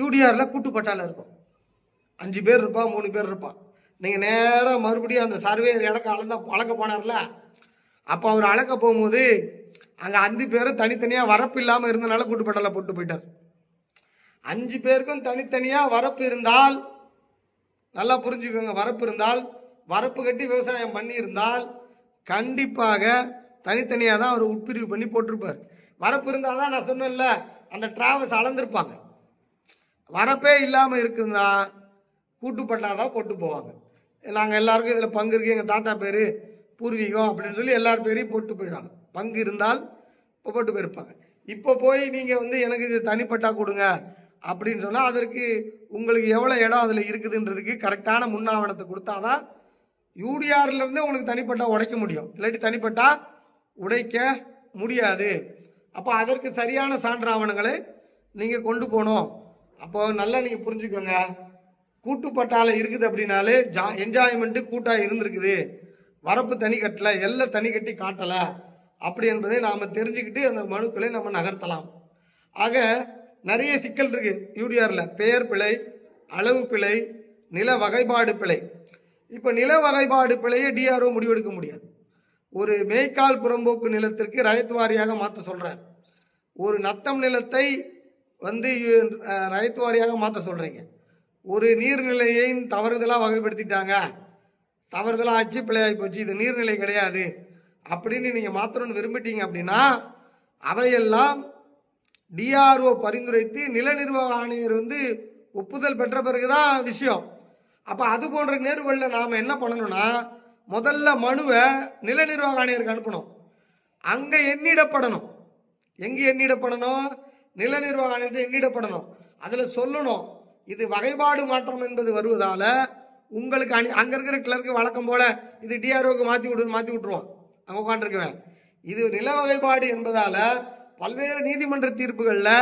யூடிஆரில் கூட்டுப்பட்டால இருக்கும். அஞ்சு பேர் இருப்பான் மூணு பேர் இருப்பான் நீங்கள் நேராக மறுபடியும் அந்த சர்வேயர் இடக்க அளந்த அளக்க போனார்ல? அப்போ அவர் அளக்க போகும்போது அங்கே அஞ்சு பேரும் தனித்தனியாக வரப்பு இல்லாமல் இருந்தனால கூட்டுப்பட்டால போட்டு போயிட்டார். அஞ்சு பேருக்கும் தனித்தனியாக வரப்பு இருந்தால் நல்லா புரிஞ்சுக்கோங்க வரப்பு இருந்தால் வரப்பு கட்டி விவசாயம் பண்ணியிருந்தால் கண்டிப்பாக தனித்தனியாக தான் அவர் உட்பிரிவு பண்ணி போட்டிருப்பார். வரப்பு இருந்தால் தான் நான் சொன்னேன்ல அந்த டிராவல்ஸ் அளந்திருப்பாங்க. வரப்பே இல்லாமல் இருக்குதுன்னா கூட்டுப்பட்டா தான் போட்டு போவாங்க. நாங்கள் எல்லாருக்கும் இதில் பங்கு இருக்கு. எங்கள் தாத்தா பேர் பூர்வீகம் அப்படின்னு சொல்லி எல்லார் பேரையும் போட்டு போயிடுவாங்க பங்கு இருந்தால் இப்போ போட்டு போயிருப்பாங்க. இப்போ போய் நீங்கள் வந்து எனக்கு இது தனிப்பட்டா கொடுங்க அப்படின்னு சொன்னால் அதற்கு உங்களுக்கு எவ்வளோ இடம் அதில் இருக்குதுன்றதுக்கு கரெக்டான முன்னாவணத்தை கொடுத்தா தான் யூடிஆர்லேருந்து உங்களுக்கு தனிப்பட்டா உடைக்க முடியும். இல்லாட்டி தனிப்பட்டா உடைக்க முடியாது. அப்போ அதற்கு சரியான சான்று ஆவணங்களை நீங்கள் கொண்டு போகணும். அப்போ நல்லா நீங்கள் புரிஞ்சுக்கோங்க. கூட்டுப்பட்டால இருக்குது அப்படின்னாலே ஜா என்ஜாய்மெண்ட்டு கூட்டாக இருந்திருக்குது. வரப்பு தனி கட்டலை எல்லாம் தனி கட்டி காட்டலை. அப்படி என்பதை நாம் தெரிஞ்சுக்கிட்டு அந்த மனுக்களை நம்ம நகர்த்தலாம். ஆக நிறைய சிக்கல் இருக்குது யூடிஆரில். பெயர் பிழை அளவு பிழை நில வகைப்பாடு பிழை. இப்போ நில வகைப்பாடு பிழையை டிஆர்ஓ முடிவெடுக்க முடியாது. ஒரு மேய்க்கால் புறம்போக்கு நிலத்திற்கு ரயத்து வாரியாக மாற்ற சொல்கிறார் ஒரு நத்தம் நிலத்தை வந்து அஹ், வாரியாக மாற்ற சொல்கிறீங்க ஒரு நீர்நிலையை தவறுதலாக வகைப்படுத்திட்டாங்க. தவறுதலாக அச்சு பிழையாகி போச்சு. இது நீர்நிலை கிடையாது. அப்படின்னு நீங்கள் மாற்றணும்னு விரும்பிட்டீங்க அப்படின்னா அவையெல்லாம் டிஆர்ஓ பரிந்துரைத்து நில நிர்வாக ஆணையர் வந்து ஒப்புதல் பெற்ற பிறகு தான் விஷயம். அப்போ அது போன்ற நேர்வுகளில் நாம் என்ன பண்ணணும்னா முதல்ல மனுவை நில நிர்வாக ஆணையருக்கு அனுப்பணும். அங்கே எண்ணிடப்படணும். எங்கே எண்ணிடப்படணும்? நில நிர்வாக ஆணையர்கிட்ட எண்ணிடப்படணும். அதில் சொல்லணும் இது வகைப்பாடு மாற்றம் என்பது வருவதால் உங்களுக்கு அணி அங்கே இருக்கிற கிளர்க்கு வழக்கம் போல் இது டிஆர்ஓக்கு மாற்றி விடு மாற்றி விட்ருவோம் அங்கே உட்காந்துருக்குவேன் இது நில வகைப்பாடு என்பதால் பல்வேறு நீதிமன்ற தீர்ப்புகளில்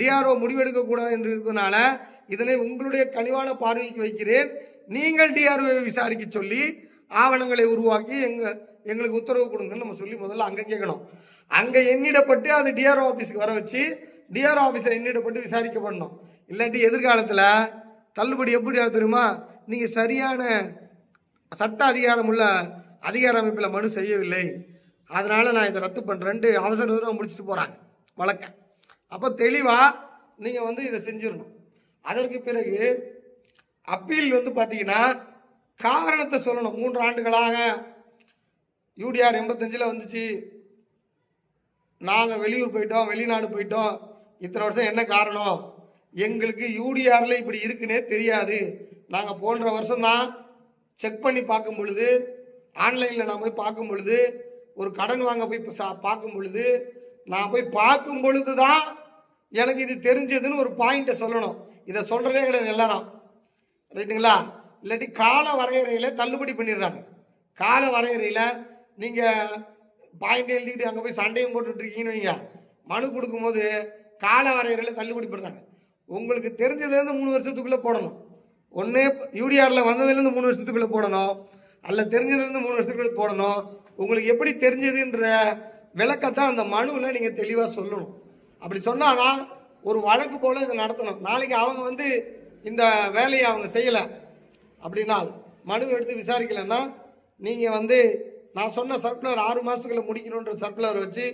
டிஆர்ஓ முடிவெடுக்கக்கூடாது என்று இருப்பதனால இதனை உங்களுடைய கனிவான பார்வைக்கு வைக்கிறேன். நீங்கள் டிஆர்ஓவை விசாரிக்க சொல்லி ஆவணங்களை உருவாக்கி எங்கள் எங்களுக்கு உத்தரவு கொடுங்கன்னு நம்ம சொல்லி முதல்ல அங்கே கேட்கணும். அங்கே எண்ணிடப்பட்டு அது டிஆர்ஓ ஆஃபீஸுக்கு வர வச்சு டிஆர்ஓ ஆஃபீஸில் எண்ணிடப்பட்டு விசாரிக்கப்படணும். இல்லாட்டி எதிர்காலத்தில் தள்ளுபடி எப்படி தெரியுமா? நீங்கள் சரியான சட்ட அதிகாரம் உள்ள அதிகார அமைப்பில் மனு செய்யவில்லை. அதனால் நான் இதை ரத்து பண்ணுறேன்ட்டு அவசர தூரம் முடிச்சுட்டு போகிறாங்க வழக்க. அப்போ தெளிவாக நீங்கள் வந்து இதை செஞ்சிடணும். அதற்கு பிறகு அப்பீல் வந்து பார்த்தீங்கன்னா காரணத்தை சொல்லணும். மூன்று ஆண்டுகளாக யூடிஆர் எண்பத்தஞ்சில் வந்துச்சு. நாங்கள் வெளியூர் போயிட்டோம் வெளிநாடு போயிட்டோம். இத்தனை வருஷம் என்ன காரணம்? எங்களுக்கு யூடிஆரில் இப்படி இருக்குன்னே தெரியாது. நாங்கள் போன்ற வருஷம்தான் செக் பண்ணி பார்க்கும் பொழுது ஆன்லைனில் நான் போய் பார்க்கும் பொழுது ஒரு கடன் வாங்க போய் சா- பார்க்கும் பொழுது நான் போய் பார்க்கும் பொழுது தான் எனக்கு இது தெரிஞ்சதுன்னு ஒரு பாயிண்ட்டை சொல்லணும். இதை சொல்கிறதே கிடையாது எல்லாரும். ரைட்டுங்களா இல்லாட்டி கால வரையறையில் தள்ளுபடி பண்ணிடுறாங்க. கால வரையறையில் நீங்கள் பாயிண்ட் எழுதிக்கிட்டு அங்கே போய் சண்டையும் போட்டுட்ருக்கீங்கன்னு வைங்க. மனு கொடுக்கும்போது கால வரையறையில் தள்ளுபடி பண்ணுறாங்க உங்களுக்கு தெரிஞ்சதுலேருந்து மூணு வருஷத்துக்குள்ளே போடணும். ஒன்று யூடிஆரில் வந்ததுலேருந்து மூணு வருஷத்துக்குள்ளே போடணும். அல்ல தெரிஞ்சதுலேருந்து மூணு வருஷத்துக்குள்ளே போடணும். உங்களுக்கு எப்படி தெரிஞ்சதுன்ற விளக்கத்தான் அந்த மனுவில் நீங்கள் தெளிவாக சொல்லணும். அப்படி சொன்னாதான் ஒரு வழக்கு போல் இதை நடத்தணும். நாளைக்கு அவங்க வந்து இந்த வேலையை அவங்க செய்யலை அப்படின்னா மனு எடுத்து விசாரிக்கலைன்னா நீங்கள் வந்து நான் சொன்ன சர்க்குலர் ஆறு மாதத்துக்குள்ளே முடிக்கணுன்ற சர்க்குலர் வச்சு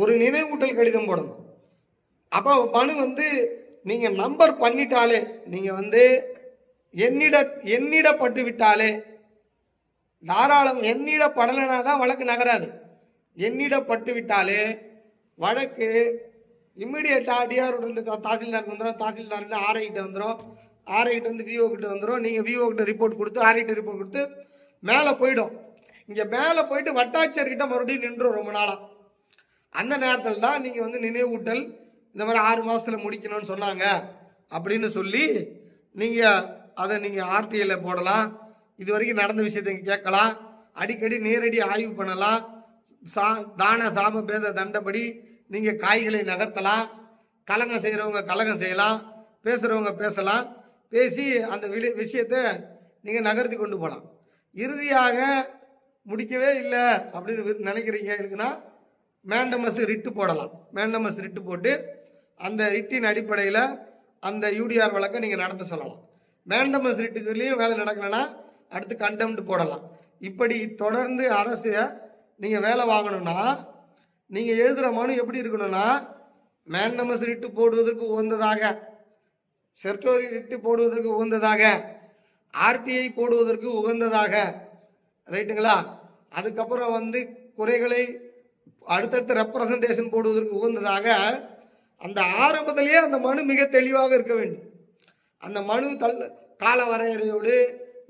ஒரு நினைவூட்டல் கடிதம் போடணும். அப்போ மனு வந்து நீங்கள் நம்பர் பண்ணிட்டாலே நீங்கள் வந்து எண்ணிட எண்ணிடப்பட்டு விட்டாலே தாராளம் எண்ணிடப்படலைனா தான் வழக்கு நகராது. எண்ணிடப்பட்டு விட்டாலே வழக்கு இம்மிடியட்டாக டிஆர் இருந்து தாசில்தாருக்கு வந்துடும் தாசில்தார்கிட்ட ஆர்ஐகிட்ட வந்துடும் ஆர்ஐகிட்ட வந்து விஓ கிட்ட வந்துடும் நீங்கள் விஓ கிட்ட ரிப்போர்ட் கொடுத்து ஆர்ஐகிட்ட ரிப்போர்ட் கொடுத்து மேலே போயிடும். இங்கே மேலே போயிட்டு வட்டாட்சியர்கிட்ட மறுபடியும் நின்றும் ரொம்ப நாளாக அந்த நேரத்தில் தான் நீங்கள் வந்து நினைவூட்டல் இந்த மாதிரி ஆறு மாதத்தில் முடிக்கணும்னு சொன்னாங்க அப்படின்னு சொல்லி நீங்கள் அதை நீங்கள் ஆர்டிஐயில் போடலாம். இது வரைக்கும் நடந்த விஷயத்தை கேட்கலாம். அடிக்கடி நேரடி ஆய்வு பண்ணலாம். சா தான சாம பேத தண்டபடி நீங்கள் காய்களை நகர்த்தலாம். கலகம் செய்கிறவங்க கலகம் செய்யலாம். பேசுகிறவங்க பேசலாம். பேசி அந்த வி விஷயத்தை நீங்கள் நகர்த்தி கொண்டு போகலாம் இறுதியாக முடிக்கவே இல்லை அப்படின்னு வி- நினைக்கிறீங்க இருக்குன்னா மேண்டமஸ் ரிட்டு போடலாம். மேண்டமஸ் ரிட்டு போட்டு அந்த ரிட்டின் அடிப்படையில் அந்த யூடிஆர் வழக்கை நீங்கள் நடத்த சொல்லலாம். மேண்டமஸ் ரிட்டுக்குள்ளேயும் வேலை நடக்கலைன்னா அடுத்து கண்டெம்ட் போடலாம். இப்படி தொடர்ந்து அரசு நீங்கள் வேலை வாங்கணும்னா நீங்கள் எழுதுகிற மனு எப்படி இருக்கணும்னா மேண்டமஸ் ரிட்டு போடுவதற்கு உகந்ததாக செர்டோரி ரிட்டு போடுவதற்கு உகந்ததாக ஆர்டிஐ போடுவதற்கு உகந்ததாக ரைட்டுங்களா? அதுக்கப்புறம் வந்து குறைகளை அடுத்தடுத்த ரெப்ரசன்டேஷன் போடுவதற்கு உகந்ததாக அந்த ஆரம்பத்திலேயே அந்த மனு மிக தெளிவாக இருக்க வேண்டும். அந்த மனு தள்ள கால வரையறையோடு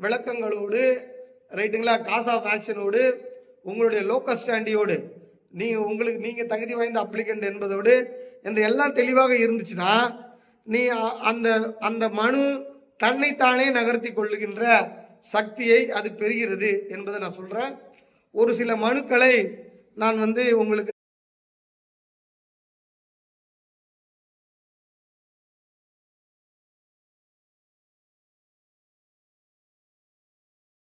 விளக்கங்களோடு ரைட்டுங்களா காஸ் ஆஃப் ஆக்ஷனோடு உங்களுடைய லோக்கல் ஸ்டாண்டியோடு நீங்கள் உங்களுக்கு நீங்கள் தகுதி வாய்ந்த அப்ளிகண்ட் என்பதோடு என்று எல்லாம் தெளிவாக இருந்துச்சுன்னா நீ அந்த அந்த மனு தன்னைத்தானே நகர்த்தி கொள்ளுகின்ற சக்தியை அது பெறுகிறது என்பதை நான் சொல்கிறேன் ஒரு சில மனுக்களை நான் வந்து உங்களுக்கு